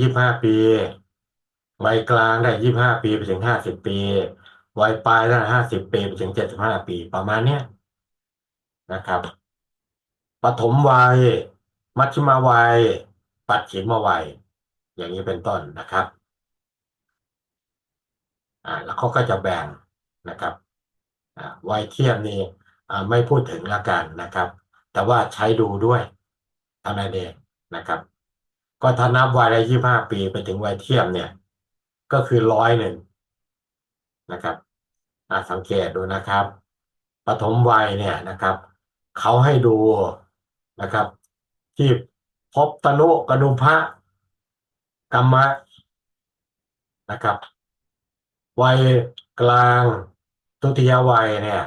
ยี่ห้าปี วัยกลางได้ยี่ห้าปีไปถึงห้าสิบปี วัยปลายได้ห้าสิบปีไปถึงเจ็ดสิบห้าปี ประมาณเนี้ยนะครับปฐมวัย มัชฌิมวัย ปัจฉิมวัย อย่างนี้เป็นต้นนะครับ อ่า แล้วเขาก็จะแบ่งนะครับอ่าวัยเทียมนี่อ่าไม่พูดถึงละกันนะครับ แต่ว่าใช้ดูด้วยเท่านั้นเองนะครับ ก็ถ้านับวัยได้ยี่ห้าปีไปถึงวัยเทียมเนี่ย ก็คือร้อยหนึ่งนะครับอ่าสังเกตดูนะครับปฐมวัยเนี่ยนะครับเขาให้ดูนะครับ ที่พบตนุกระดุพระกรรมะนะครับ วัยกลางทุติยวัยเนี่ย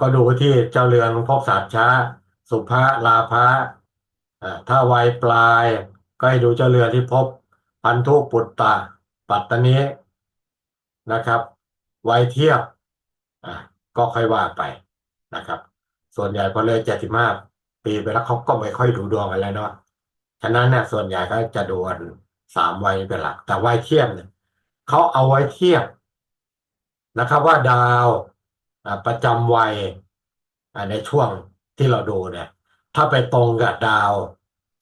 ก็ดูที่เจ้าเรือนพบสามช้า สุภะลาภะอ่าถ้าวัยปลาย ก็ให้ดูเจ้าเรือที่พบพันธุปุตตะปัตตนีนะครับวัยเทียบอ่าก็ค่อยว่าไปนะครับ ส่วนใหญ่พอเลยเจ็ดสิบห้าปีไปแล้วเขาก็ไม่ค่อยดูดวงอะไรเนาะฉะนั้นเนี่ยส่วนใหญ่ก็จะดูกันสามวัยเป็นหลัก แต่วัยเทียบเนี่ยเขาเอาไว้เทียบนะครับ ว่าดาวประจำวัยในช่วงที่เราดูเนี่ย ถ้าไปตรงกับดาว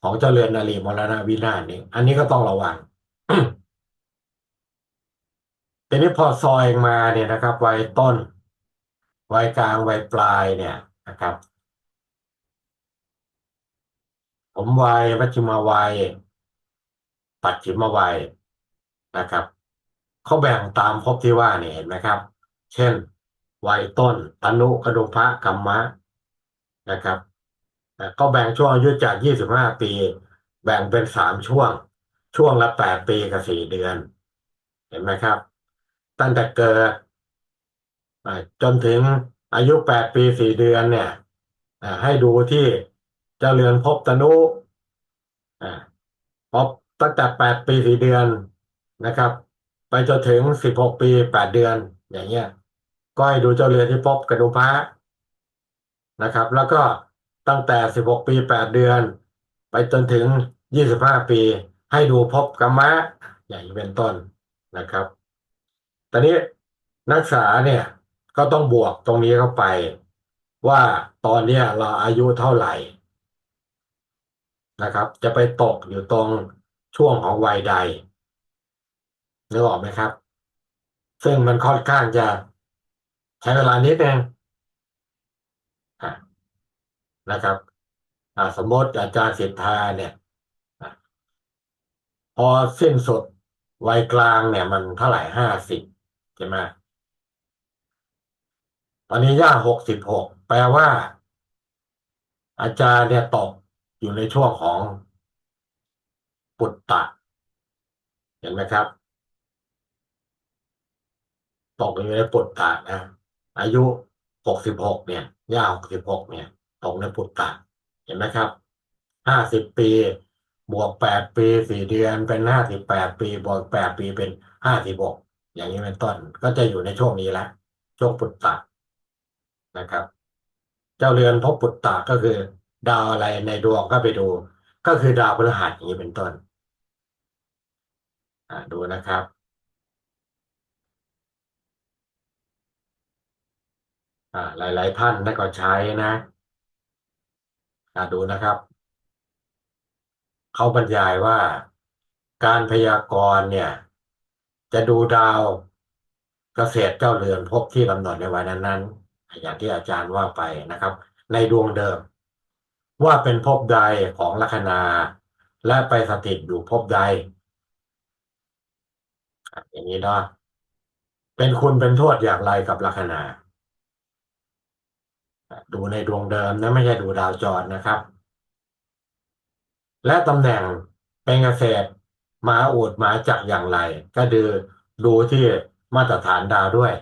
ของเจรือนารีมรณวินาศนี่อันนี้ก็ต้องระวังทีนี้พอซอยมาเนี่ยนะครับ วัยต้น วัยกลางวัยปลายเนี่ยนะครับ ผมวัยมัชฌิมวัย ปัจฉิมวัยนะครับเขาแบ่งตามภพที่ว่าเนี่ยเห็นไหมครับ เช่น วัยต้น ตนุกระดุพะกัมมะนะครับ ก็แบ่งช่วงอายุจาก 25 ปี แบ่งเป็นสามช่วง ช่วงละ 8 ปีกับ 4 เดือน เห็นไหมครับ ตั้งแต่เกิดจนถึงอายุ 8 ปี 4 เดือนเนี่ยให้ดูที่เจ้าเรือนภพตนุพบตั้งแต่ 8 ปี 4 เดือนนะครับ ไปจนถึง 16 ปี 8 เดือน อย่างเงี้ย ก็ให้ดูเจ้าเรือนที่พบกระดุพระนะครับ แล้วก็ ตั้งแต่ 16 ปี 8 เดือน ไปจนถึง 25 ปี ให้ดูพบกรรมะ อย่างเป็นต้นนะครับ ตอนนี้นักศึกษาเนี่ยก็ต้องบวกตรงนี้เข้าไป ว่าตอนนี้เราอายุเท่าไหร่นะครับ จะไปตกอยู่ตรงช่วงของวัยใดนึกออกไหมครับ ซึ่งมันค่อนข้างจะใช้เวลานิดนึง นะครับสมมติอาจารย์เสิทธาเนี่ยพอสิ้นสุดวัยกลางเนี่ย มันเท่าไหร่ห้าสิบใช่ไหมตอนนี้ย่าหกสิบหกแปลว่า อาจารย์เนี่ยตกอยู่ในช่วงของปุตตะ เห็นไหมครับ ตกอยู่ในปุตตะนะ อายุหกสิบหกเนี่ยย่าหกสิบหกเนี่ย ตกในปุตตะเห็นไหมครับห้าสิบปี บวกแปดปีสี่เดือนเป็นห้าสิบแปดปี บวกแปดปีเป็นห้าสิบหกอย่างนี้เป็นต้น ก็จะอยู่ในช่วงนี้แหละช่วงปุตตะนะครับ เจ้าเรือนพบปุตตะก็คือ ดาวอะไรในดวงก็ไปดู ก็คือดาวพฤหัสอย่างนี้เป็นต้นอ่าดูนะครับอ่าหลายๆท่านได้ก็ใช้นะ อ่าดูนะครับ เขาบรรยายว่าการพยากรณ์เนี่ย จะดูดาวเกษตรเจ้าเรือนพบที่กำหนดในวันนั้นๆอย่างที่อาจารย์ว่าไปนะครับ ในดวงเดิม ว่าเป็นภพใดของลัคนาและไปสถิตอยู่ภพใด อย่างนี้เนาะเป็นคุณเป็นโทษอย่างไรกับลัคนา ดูในดวงเดิมนะไม่ใช่ดูดาวจรนะครับ และตำแหน่งเป็นเกษตรมาอูดมาจักอย่างไร ก็ดูดูที่มาตรฐานดาวด้วย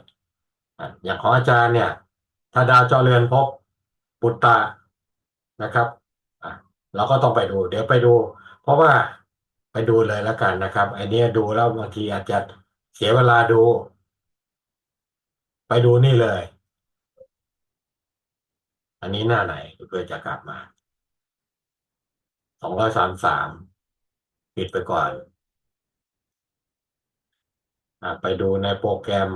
อย่างของอาจารย์เนี่ย ถ้าดาวจอเรือนพบปุตตะนะครับเราก็ต้องไปดู เดี๋ยวไปดู เพราะว่าไปดูเลยแล้วกันนะครับไอเนี้ยดูแล้วบางทีอาจจะเสียเวลาดู ไปดูนี่เลย อันนี้หน้าไหนเพื่อจะกลับมาสองร้อยสามสามปิดไปก่อนอไปดูในโปรแกรม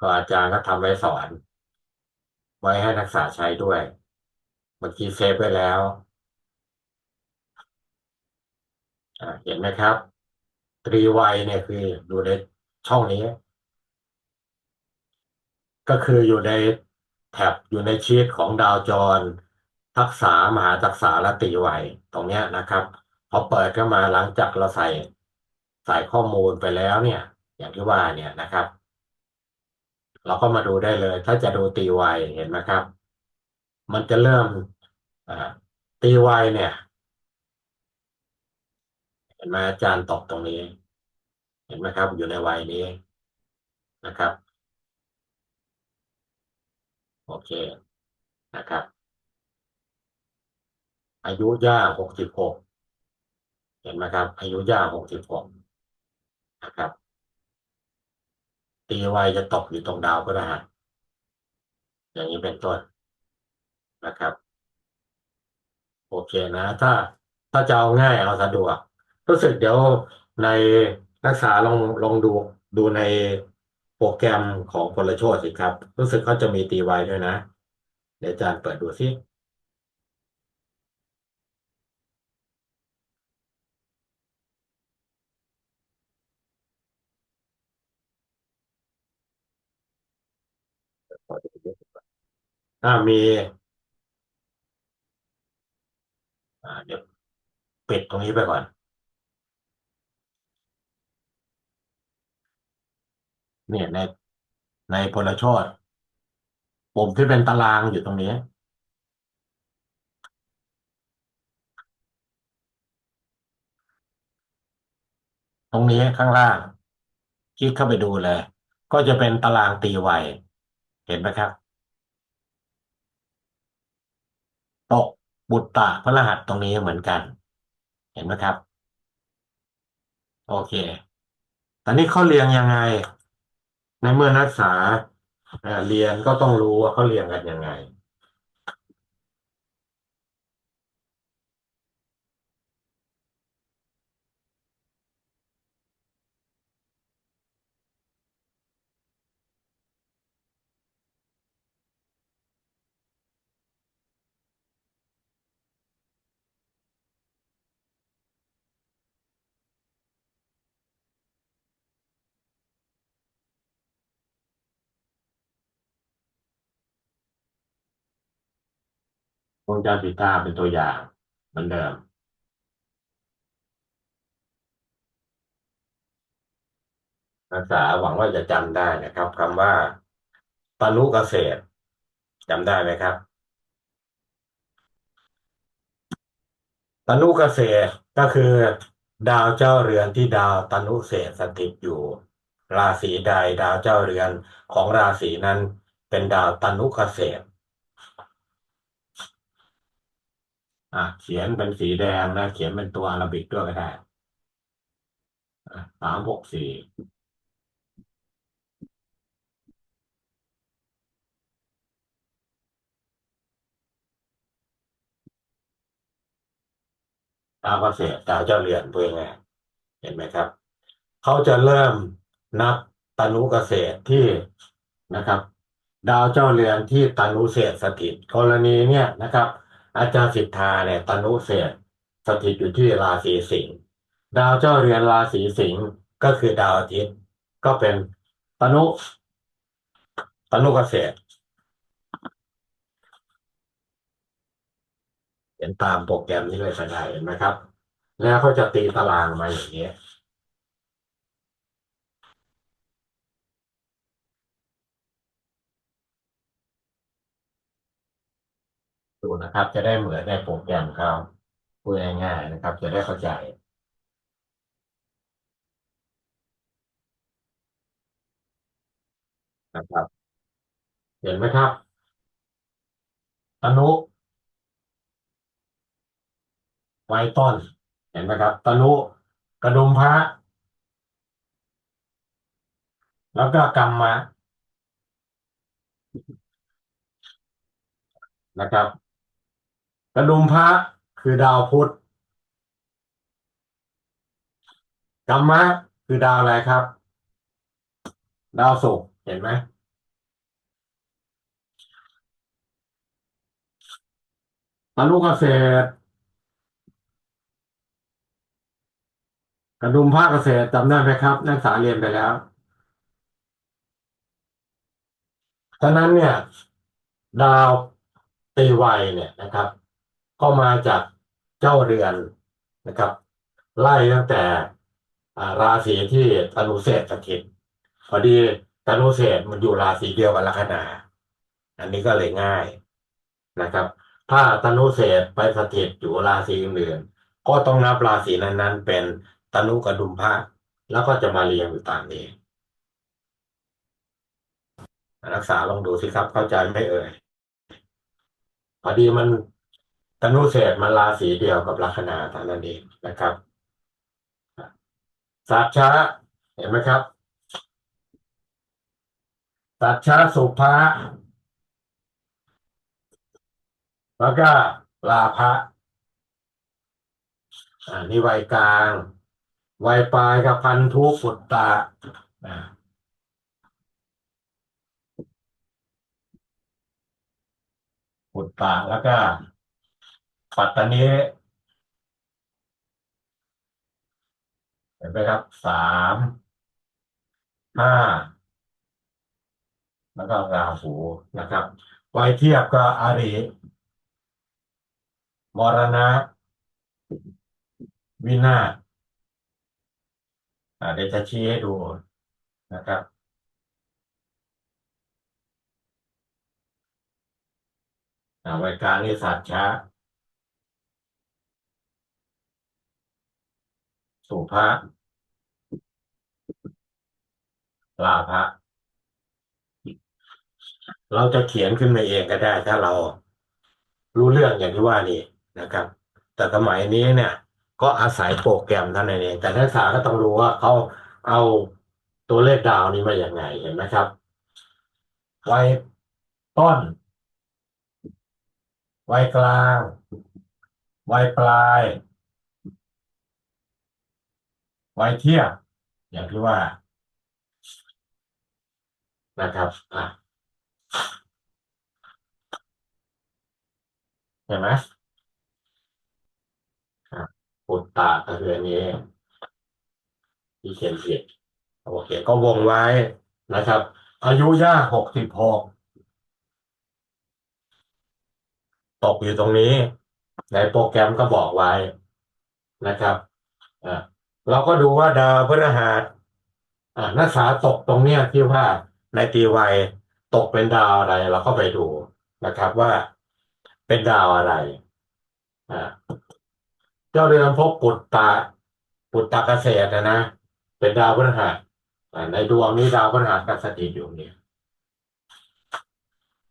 ก็อาจารย์ก็ทำไว้สอน ไว้ให้นักศึกษาใช้ด้วยเมื่อกี้เซฟไว้แล้วเห็นไหมครับตรีไวยเนี่ยคืออยู่ในช่องนี้ ก็คืออยู่ใน แท็บอยู่ในชีตของดาวจร ทักษะมหาทักษะและตีไวตรงเนี้ยนะครับพอเปิดเข้ามาหลังจากเราใส่ใส่ข้อมูลไปแล้วเนี่ย อย่างที่ว่าเนี่ยนะครับ เราก็มาดูได้เลย ถ้าจะดูตีไวเห็นไหมครับ มันจะเริ่มตีไวเนี่ย เห็นไหมอาจารย์ตกตรงนี้ เห็นไหมครับ อยู่ในวัยนี้นะครับ โอเคนะครับ อายุย่าหกสิบหกเห็นไหมครับ อายุย่าหกสิบหกนะครับตีไวจะตกอยู่ตรงดาวพฤหัสอย่างนี้เป็นต้นนะครับ โอเคนะ ถ้าถ้าจะเอาง่ายเอาสะดวกรู้สึกเดี๋ยวในนักศึกษาลองลองดูดูใน โปรแกรมของพลโชติสิครับ รู้สึกเขาจะมีตีไวด้วยนะ เดี๋ยวอาจารย์เปิดดูสิอ่ามีอ่าเดี๋ยวปิดตรงนี้ไปก่อน เนี่ยในในพลโชตปุ่มที่เป็นตารางอยู่ตรงนี้ ตรงนี้ข้างล่าง คลิกเข้าไปดูเลย ก็จะเป็นตารางตีไวเห็นไหมครับ ตกบุตตะพฤหัสตรงนี้เหมือนกัน เห็นไหมครับ โอเค ตอนนี้เขาเรียงยังไง ในเมื่อนักศึกษาเรียนก็ต้องรู้ว่าเขาเรียงกันยังไง วงจรปิดตาเป็นตัวอย่างเหมือนเดิม นักศึกษาหวังว่าจะจำได้นะครับคำว่าตนุเกษตรจำได้ไหมครับตนุเกษตรก็คือ ดาวเจ้าเรือนที่ดาวตนุเศษสถิตอยู่ ราศีใดดาวเจ้าเรือนของราศีนั้นเป็นดาวตนุเกษตร อะเขียนเป็นสีแดงนะเขียนเป็นตัวอาราบิกด้วยก็ได้สามหกสี่ดาวเกษตรดาวเจ้าเรือนเพื่อไงเห็นไหมครับ เขาจะเริ่มนับตนุเกษตรที่นะครับ ดาวเจ้าเรือนที่ตนุเศษสถิตกรณีเนี่ยนะครับ อาจารย์สิทธาเนี่ยตนุเศษสถิตอยู่ที่ราศีสิงห์ดาวเจ้าเรือนราศีสิงห์ก็คือดาวอาทิตย์ก็เป็นตนุตนุเกษตรเห็นตามโปรแกรมนี้เลยก็ได้เห็นไหมครับ แล้วเขาจะตีตารางมาอย่างนี้ ดูนะครับ จะได้เหมือนในโปรแกรมเขาพูดง่ายๆนะครับ จะได้เข้าใจนะครับเห็นไหมครับตนุไวต้น เห็นไหมครับ ตนุกระดุมพระ แล้วก็กรรมะนะครับ กระดุมพระคือดาวพุธกรรมะคือดาวอะไรครับ ดาวศุกร์เห็นไหมตานุเกษตรกระดุมภาคเกษตรจำได้ไหมครับ นักศึกษาเรียนไปแล้วฉะนั้นเนี่ย ดาวตีวัยเนี่ยนะครับ ก็มาจากเจ้าเรือนนะครับ ไล่ตั้งแต่ราศีที่ธนูเศษสถิตพอดีธนูเศษมันอยู่ราศีเดียวกับลัคนา อันนี้ก็เลยง่ายนะครับ ถ้าธนูเศษไปสถิตอยู่ราศีอื่นก็ต้องนับราศีนั้นๆ เป็นธนูกระดุมพระแล้วก็จะมาเรียงอยู่ตามนี้นักษาลองดูสิครับเข้าใจไหมเอ่ยพอดีมัน ธนูเศษมันราศีเดียวกับลัคนาเท่านั้นเองนะครับสัตช้าเห็นไหมครับสัตช้าสุภะแล้วก็ลาภะอ่านี่วัยกลางวัยปลายกับพันธุปุตตะปุตตะแล้วก็ ปัตตานีเห็นไหมครับสามห้าแล้วก็ราหูนะครับไว้เทียบก็อาริมรณะ วินาศเดี๋ยวจะชี้ให้ดูนะครับอาไว้กางนี่สัตว์ช้า สุภาลาภะเราจะเขียนขึ้นมาเองก็ได้ ถ้าเรารู้เรื่องอย่างที่ว่านี่นะครับ แต่สมัยนี้เนี่ย ก็อาศัยโปรแกรมเท่านั้นเอง แต่นักศึกษาก็ต้องรู้ว่าเขาเอาตัวเลขดาวนี้มาอย่างไงเห็นไหมครับ ไวัยต้น ไวัยกลาง ไวัยปลาย ไวัยเทียบอย่างที่ว่า นะครับอะเห็นไหมอะปุตตะก็คืออันนี้ที่เขียนผิดโอเค ก็วงไว้นะครับ อายุย่าหกสิบหกตกอยู่ตรงนี้ ในโปรแกรมก็บอกไว้นะครับอะ เราก็ดูว่าดาวพฤหัสอ่านักศึกษาตกตรงเนี้ยที่ว่าในตีวัยตกเป็นดาวอะไร เราก็ไปดูนะครับว่าเป็นดาวอะไรอ่าเจ้าเรือนภพปุตตะปุตตะเกษตรนะนะเป็นดาวพฤหัสอ่าในดวงนี้ดาวพฤหัสก็สถิตอยู่เนี่ย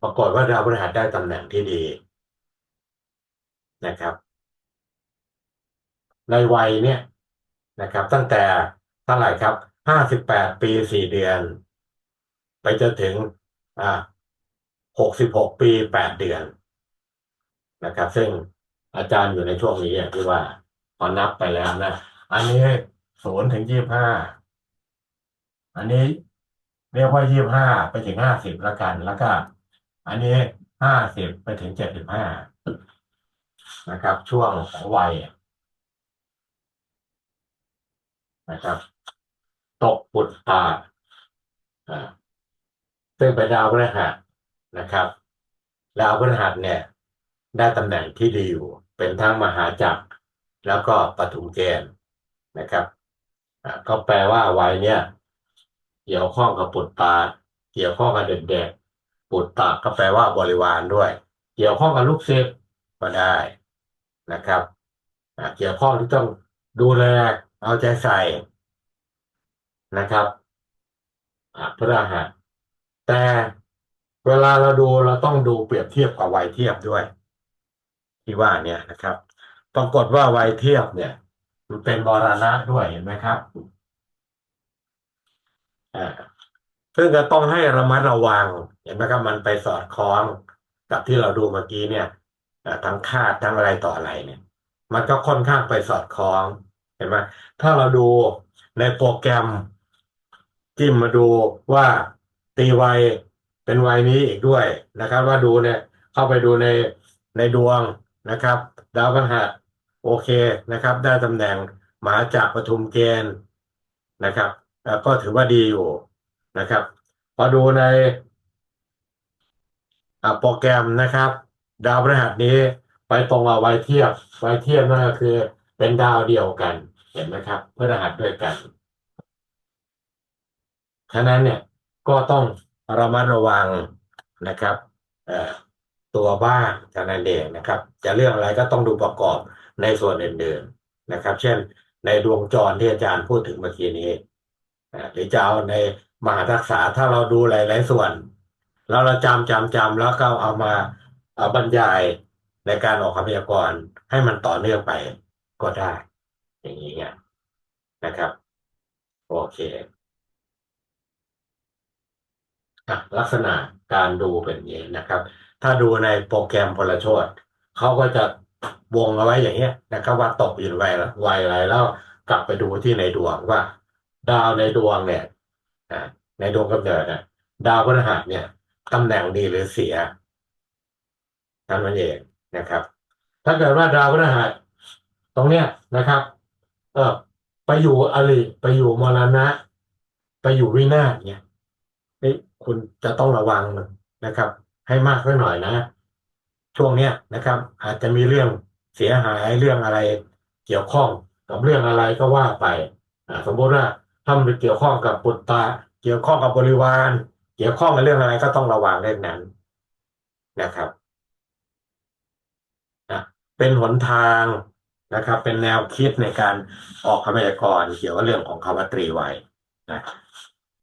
ปรากฏว่าดาวพฤหัสได้ตำแหน่งที่ดีนะครับ ในวัยเนี่ย นะครับ ตั้งแต่เท่าไหร่ครับห้าสิบแปดปีสี่เดือน ไปจนถึงอ่าหกสิบหกปีแปดเดือนนะครับ ซึ่งอาจารย์อยู่ในช่วงนี้อย่างที่ว่าพอนับไปแล้วนะ อันนี้ศูนย์ถึงยี่สิบห้าอันนี้เรียกว่ายี่สิบห้าไปถึงห้าสิบล้วกัน แล้วก็ อันนี้ห้าสิบไปถึงเจ็ดสิบห้านะครับ ช่วงของวัย นะครับ ตกปุตตาอ่าซึ่งเป็นดาวพฤหัสนะครับ ดาวพฤหัสเนี่ย ได้ตำแหน่งที่ดีอยู่ เป็นทั้งมหาจักร แล้วก็ปฐุมเกณฑ์นะครับอ่าก็แปลว่าวัยเนี่ย เกี่ยวข้องกับปุตตา เกี่ยวข้องกับเด็กๆปุตตาก็แปลว่าบริวารด้วย เกี่ยวข้องกับลูกศิษย์ก็ได้นะครับเกี่ยวข้องที่ต้องดูแล เอาใจใส่นะครับอ่าพระหัสแต่เวลาเราดูเราต้องดูเปรียบเทียบกับวัยเทียบด้วย ที่ว่าเนี่ยนะครับ ปรากฏว่าวัยเทียบเนี่ย มันเป็นมรณะด้วยเห็นไหมครับอ่าซึ่งก็ต้องให้ระมัดระวังเห็นไหมครับมันไปสอดคล้องกับที่เราดูเมื่อกี้เนี่ยทั้งคาดทั้งอะไรต่ออะไรเนี่ย มันก็ค่อนข้างไปสอดคล้อง ห็นไหมถ้าเราดูในโปรแกรม จิ้มมาดูว่าตีวัยเป็นวัยนี้อีกด้วยนะครับ ว่าดูเนี่ยเข้าไปดูในในดวงนะครับ ดาวพฤหัสโอเคนะครับ ได้ตำแหน่งหมาจากปทุมเกณฑ์นะครับแล้วก็ถือว่าดีอยู่นะครับ พอดูในโปรแกรมนะครับ ดาวพฤหัสนี้ไปตรงกับวัยเทียบวัยเทียบนั่นก็คือ เป็นดาวเดียวกัน เห็นไหมครับพฤหัสด้วยกันฉะนั้นเนี่ยก็ต้องระมัดระวังนะครับตัวบ้านเท่านั้นเองนะครับ จะเรื่องอะไรก็ต้องดูประกอบในส่วนอื่นๆนะครับ เช่น ในดวงจรที่อาจารย์พูดถึงเมื่อกี้นี้หรือจะเอาในมหาทักษะถ้าเราดูหลาย ๆ ส่วน แล้วเราจำจำจำแล้วก็เอามาเอาบรรยายในการออกคำพยากรณ์ให้มันต่อเนื่องไป ก็ได้ อย่างนี้ไงนะครับ โอเคอะลักษณะการดูเป็นอย่างนี้นะครับ ถ้าดูในโปรแกรมพลชตเขาก็จะวงเอาไว้อย่างเงี้ยนะครับว่าตกอยู่วัยวัยอะไรแล้วกลับไปดูที่ในดวงว่า ดาวในดวงเนี่ยอ่าในดวงกำเนิดนะดาวพฤหัสเนี่ยตำแหน่งดีหรือเสียนั่นมันเองนะครับ ถ้าเกิดว่าดาวพฤหัส ตรงเนี้ยนะครับ เออไปอยู่อริไปอยู่มรณะ ไปอยู่วินาศเนี่ยเฮ้คุณจะต้องระวังนะครับ ให้มากสักหน่อยนะ ช่วงเนี้ยนะครับ อาจจะมีเรื่องเสียหายเรื่องอะไรเกี่ยวข้องกับเรื่องอะไรก็ว่าไปอ่าสมมติว่าถ้ามันเกี่ยวข้องกับปุตตะเกี่ยวข้องกับบริวาร เกี่ยวข้องกับเรื่องอะไรก็ต้องระวังเรื่องนั้นนะครับอะเป็นหนทาง นะครับ เป็นแนวคิดในการออกคำพยากรณ์เกี่ยวกับเรื่องของคำว่าตรีไว้นะ